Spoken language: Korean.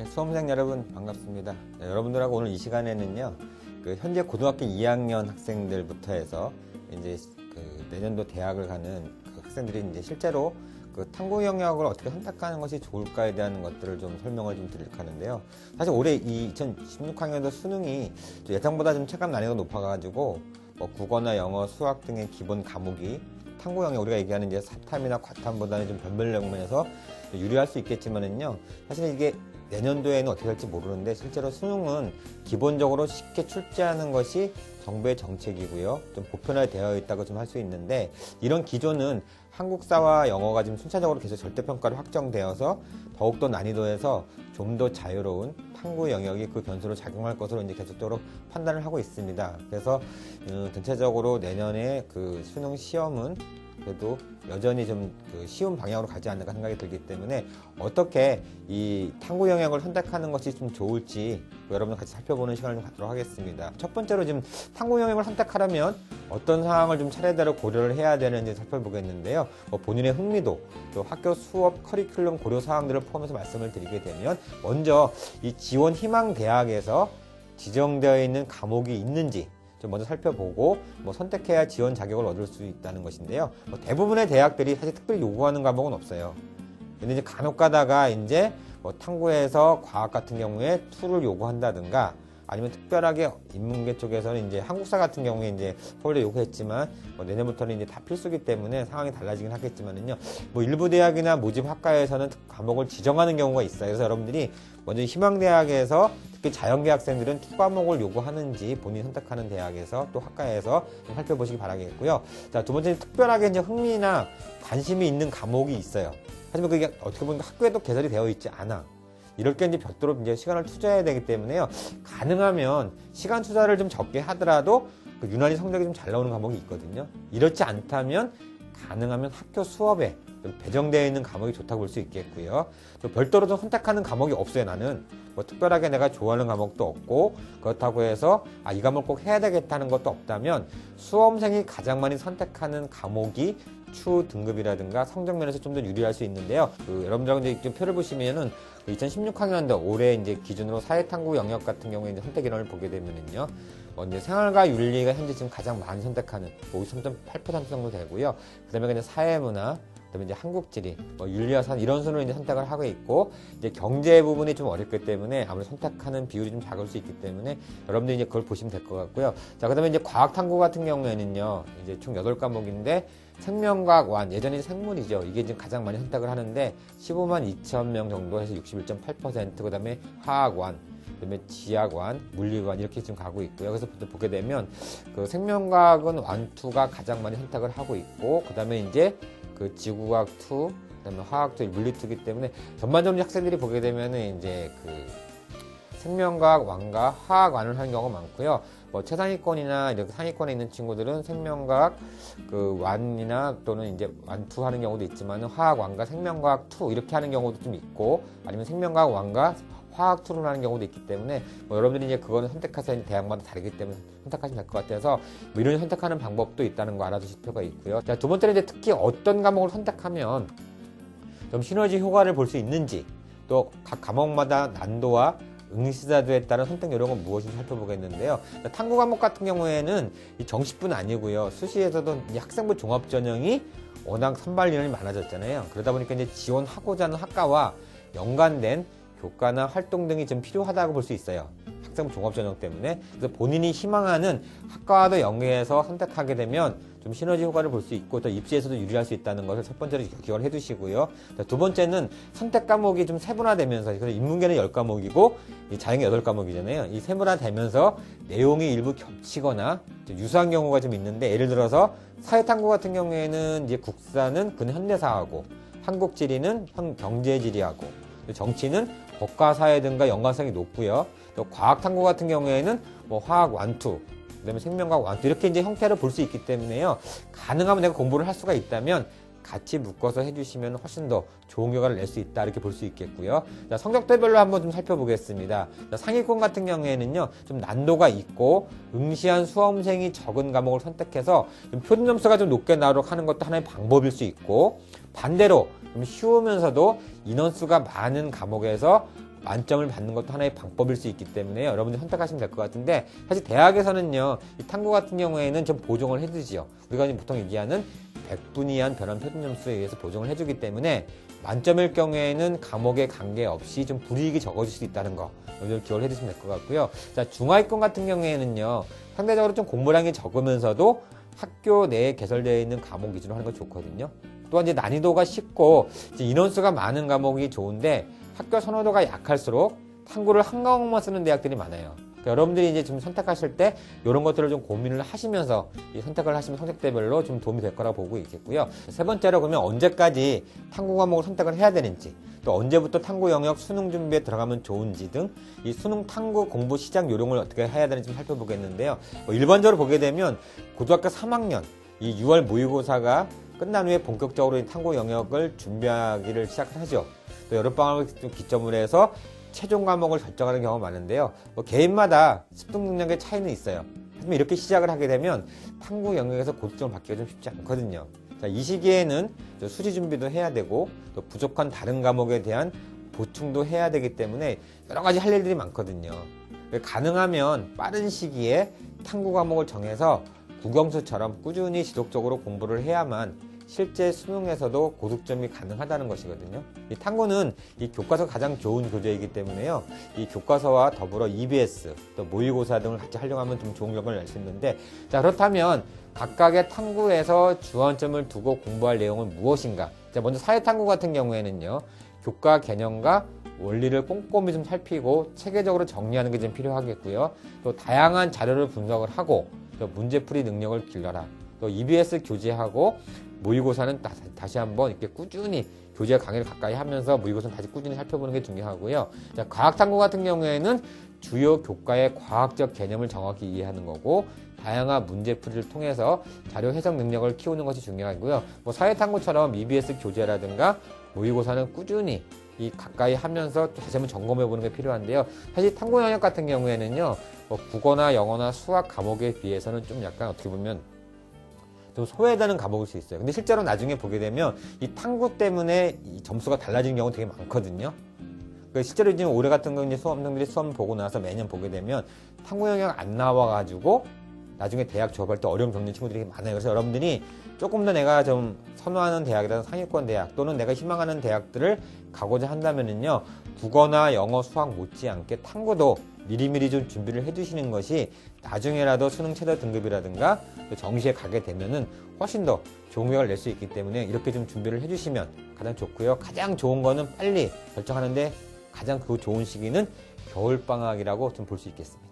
네, 수험생 여러분 반갑습니다. 네, 여러분들하고 오늘 이 시간에는요, 그 현재 고등학교 2학년 학생들부터 해서 이제 그 내년도 대학을 가는 그 학생들이 이제 실제로 그 탐구 영역을 어떻게 선택하는 것이 좋을까에 대한 것들을 좀 설명을 좀 드릴까 하는데요. 사실 올해 이 2016학년도 수능이 좀 예상보다 좀 체감 난이도가 높아가지고 뭐 국어나 영어, 수학 등의 기본 과목이 탐구 영역 우리가 얘기하는 이제 사탐이나 과탐보다는 좀 변별력 면에서 유리할 수 있겠지만은요. 사실 이게 내년도에는 어떻게 될지 모르는데 실제로 수능은 기본적으로 쉽게 출제하는 것이 정부의 정책이고요. 좀 보편화되어 있다고 좀 할 수 있는데 이런 기조는 한국사와 영어가 지금 순차적으로 계속 절대평가로 확정되어서 더욱더 난이도에서 좀 더 자유로운 탐구 영역이 그 변수로 작용할 것으로 이제 계속적으로 판단을 하고 있습니다. 그래서 음, 전체적으로 내년에 그 수능 시험은 그래도 여전히 좀 그 쉬운 방향으로 가지 않을까 생각이 들기 때문에 어떻게 이 탐구 영역을 선택하는 것이 좀 좋을지 여러분들 같이 살펴보는 시간을 좀 갖도록 하겠습니다. 첫 번째로 지금 탐구 영역을 선택하려면 어떤 상황을 좀 차례대로 고려를 해야 되는지 살펴보겠는데요. 뭐 본인의 흥미도 또 학교 수업 커리큘럼 고려 사항들을 포함해서 말씀을 드리게 되면 먼저 이 지원 희망 대학에서 지정되어 있는 과목이 있는지 좀 먼저 살펴보고 뭐 선택해야 지원 자격을 얻을 수 있다는 것인데요. 뭐 대부분의 대학들이 사실 특별히 요구하는 과목은 없어요. 근데 이제 간혹 가다가 이제 뭐 탐구에서 과학 같은 경우에 툴을 요구한다든가 아니면 특별하게 인문계 쪽에서는 이제 한국사 같은 경우에 이제 서울대 요구했지만 뭐 내년부터는 이제 다 필수기 때문에 상황이 달라지긴 하겠지만은요. 뭐 일부 대학이나 모집 학과에서는 과목을 지정하는 경우가 있어요. 그래서 여러분들이 먼저 희망대학에서 특히 자연계 학생들은 투 과목을 요구하는지 본인이 선택하는 대학에서 또 학과에서 좀 살펴보시기 바라겠고요. 자, 두 번째는 특별하게 이제 흥미나 관심이 있는 과목이 있어요. 하지만 그게 어떻게 보면 학교에도 개설이 되어 있지 않아. 이럴 게 이제 별도로 이제 시간을 투자해야 되기 때문에요. 가능하면 시간 투자를 좀 적게 하더라도 그 유난히 성적이 좀 잘 나오는 과목이 있거든요. 이렇지 않다면 가능하면 학교 수업에 좀 배정되어 있는 과목이 좋다고 볼 수 있겠고요. 또 별도로 좀 선택하는 과목이 없어요, 나는. 뭐 특별하게 내가 좋아하는 과목도 없고, 그렇다고 해서, 아, 이 과목 꼭 해야 되겠다는 것도 없다면, 수험생이 가장 많이 선택하는 과목이 추 등급이라든가 성적 면에서 좀 더 유리할 수 있는데요. 그 여러분들하고 이제 좀 표를 보시면은 2016학년도 올해 이제 기준으로 사회탐구 영역 같은 경우에 이제 선택 인원을 보게 되면은요. 어, 이제 생활과 윤리가 현재 지금 가장 많이 선택하는 53.8% 정도 되고요. 그 다음에 그냥 사회문화, 그다음에 이제 한국지리, 뭐 윤리화산 이런 순으로 이제 선택을 하고 있고 이제 경제 부분이 좀 어렵기 때문에 아무래도 선택하는 비율이 좀 작을 수 있기 때문에 여러분들이 이제 그걸 보시면 될 것 같고요. 자, 그다음에 이제 과학탐구 같은 경우에는요. 이제 총 8과목인데 생명과학 완, 예전에 생물이죠. 이게 지금 가장 많이 선택을 하는데 15만 2천 명 정도 해서 61.8%, 그 다음에 화학 완, 그 다음에 지학완, 물리관 이렇게 지금 가고 있고요. 그래서 보게 되면 그 생명과학은 완투가 가장 많이 선택을 하고 있고, 그 다음에 이제 그 지구과학 투, 그 다음에 화학 투, 물리 투기 때문에 전반적으로 학생들이 보게 되면은 이제 그 생명과학 완과 화학 완을 하는 경우가 많고요. 뭐 최상위권이나 이렇게 상위권에 있는 친구들은 생명과학 그 완이나 또는 이제 완투 하는 경우도 있지만 화학 완과 생명과학 투 이렇게 하는 경우도 좀 있고 아니면 생명과학 완과 화학 투를 하는 경우도 있기 때문에 뭐 여러분들이 이제 그거는 선택하세요 대학마다 다르기 때문에 선택하시면 될 것 같아서 뭐 이런 선택하는 방법도 있다는 거 알아두실 필요가 있고요. 자, 두 번째는 이제 특히 어떤 과목을 선택하면 좀 시너지 효과를 볼 수 있는지 또 각 과목마다 난도와 응시자들에 따른 선택 요령은 무엇인지 살펴보겠는데요. 탐구 과목 같은 경우에는 정시뿐 아니고요. 수시에서도 학생부 종합 전형이 워낙 선발 인원이 많아졌잖아요. 그러다 보니까 이제 지원하고자 하는 학과와 연관된 교과나 활동 등이 좀 필요하다고 볼 수 있어요. 학생부 종합 전형 때문에. 그래서 본인이 희망하는 학과와도 연계해서 선택하게 되면 좀 시너지 효과를 볼 수 있고 또 입시에서도 유리할 수 있다는 것을 첫 번째로 기억을 해두시고요. 두 번째는 선택 과목이 좀 세분화되면서 그래서 인문계는 10과목이고 자연계 8과목이잖아요. 이 세분화되면서 내용이 일부 겹치거나 유사한 경우가 좀 있는데 예를 들어서 사회탐구 같은 경우에는 이제 국사는 근현대사하고 한국지리는 경제지리하고 정치는 법과 사회 등과 연관성이 높고요. 또 과학 탐구 같은 경우에는 뭐 화학 완투, 그다음에 생명과학 완투 이렇게 이제 형태를 볼 수 있기 때문에요. 가능하면 내가 공부를 할 수가 있다면 같이 묶어서 해주시면 훨씬 더 좋은 결과를 낼 수 있다 이렇게 볼 수 있겠고요. 자, 성적대별로 한번 좀 살펴보겠습니다. 자, 상위권 같은 경우에는요 좀 난도가 있고 응시한 수험생이 적은 과목을 선택해서 좀 표준 점수가 좀 높게 나오도록 하는 것도 하나의 방법일 수 있고 반대로 좀 쉬우면서도 인원수가 많은 과목에서 만점을 받는 것도 하나의 방법일 수 있기 때문에 여러분들 선택하시면 될 것 같은데 사실 대학에서는요 이 탐구 같은 경우에는 좀 보정을 해주지요. 우리가 지금 보통 얘기하는 100분위 한 변환 표준 점수에 의해서 보정을 해주기 때문에 만점일 경우에는 과목에 관계없이 좀 불이익이 적어질 수 있다는 거 여러분들 기억을 해두시면 될 것 같고요. 자 중하위권 같은 경우에는요 상대적으로 좀 공부량이 적으면서도 학교 내에 개설되어 있는 과목 위주로 하는 거 좋거든요 또한 이제 난이도가 쉽고 이제 인원수가 많은 과목이 좋은데 학교 선호도가 약할수록 탐구를 한 과목만 쓰는 대학들이 많아요. 그러니까 여러분들이 이제 좀 선택하실 때 이런 것들을 좀 고민을 하시면서 이 선택을 하시면 선택대별로 좀 도움이 될 거라 보고 있겠고요. 세 번째로 그러면 언제까지 탐구 과목을 선택을 해야 되는지 또 언제부터 탐구 영역 수능 준비에 들어가면 좋은지 등 이 수능 탐구 공부 시작 요령을 어떻게 해야 되는지 좀 살펴보겠는데요. 뭐 일반적으로 보게 되면 고등학교 3학년 이 6월 모의고사가 끝난 후에 본격적으로 이 탐구 영역을 준비하기를 시작을 하죠. 또 여름방학을 좀 기점으로 해서 최종 과목을 결정하는 경우가 많은데요. 뭐 개인마다 습득 능력의 차이는 있어요. 하지만 이렇게 시작을 하게 되면 탐구 영역에서 고득점을 받기가 좀 쉽지 않거든요. 자, 이 시기에는 저 수시 준비도 해야 되고 또 부족한 다른 과목에 대한 보충도 해야 되기 때문에 여러 가지 할 일들이 많거든요. 가능하면 빠른 시기에 탐구 과목을 정해서 국영수처럼 꾸준히 지속적으로 공부를 해야만 실제 수능에서도 고득점이 가능하다는 것이거든요. 이 탐구는 이 교과서 가장 좋은 교재이기 때문에요. 이 교과서와 더불어 EBS 또 모의고사 등을 같이 활용하면 좀 좋은 결과를 낼 수 있는데 자 그렇다면 각각의 탐구에서 주안점을 두고 공부할 내용은 무엇인가? 자 먼저 사회탐구 같은 경우에는요. 교과 개념과 원리를 꼼꼼히 좀 살피고 체계적으로 정리하는 게 좀 필요하겠고요. 또 다양한 자료를 분석을 하고 또 문제풀이 능력을 길러라. 또 EBS 교재하고 모의고사는 다, 다시 한번 이렇게 꾸준히 교재 강의를 가까이 하면서 모의고사는 다시 꾸준히 살펴보는 게 중요하고요. 자, 과학탐구 같은 경우에는 주요 교과의 과학적 개념을 정확히 이해하는 거고 다양한 문제풀이를 통해서 자료 해석 능력을 키우는 것이 중요하고요. 뭐 사회탐구처럼 EBS 교재라든가 모의고사는 꾸준히 이 가까이 하면서 또 다시 한번 점검해 보는 게 필요한데요. 사실 탐구 영역 같은 경우에는요, 뭐 국어나 영어나 수학 과목에 비해서는 좀 약간 어떻게 보면 좀 소외되는 과목일 수 있어요. 근데 실제로 나중에 보게 되면 이 탐구 때문에 이 점수가 달라지는 경우 되게 많거든요. 그 실제로 지금 올해 같은 경우 이제 수험생들이 수험 보고 나서 매년 보게 되면 탐구 영역 안 나와가지고 나중에 대학 졸업할 때 어려움 겪는 친구들이 많아요. 그래서 여러분들이 조금 더 내가 좀 선호하는 대학이라든 상위권 대학 또는 내가 희망하는 대학들을 가고자 한다면은요 국어나 영어, 수학 못지않게 탐구도 미리미리 좀 준비를 해두시는 것이 나중에라도 수능 최저 등급이라든가 정시에 가게 되면은 훨씬 더 좋은 결과를 낼 수 있기 때문에 이렇게 좀 준비를 해주시면 가장 좋고요. 가장 좋은 거는 빨리 결정하는데 가장 그 좋은 시기는 겨울 방학이라고 좀 볼 수 있겠습니다.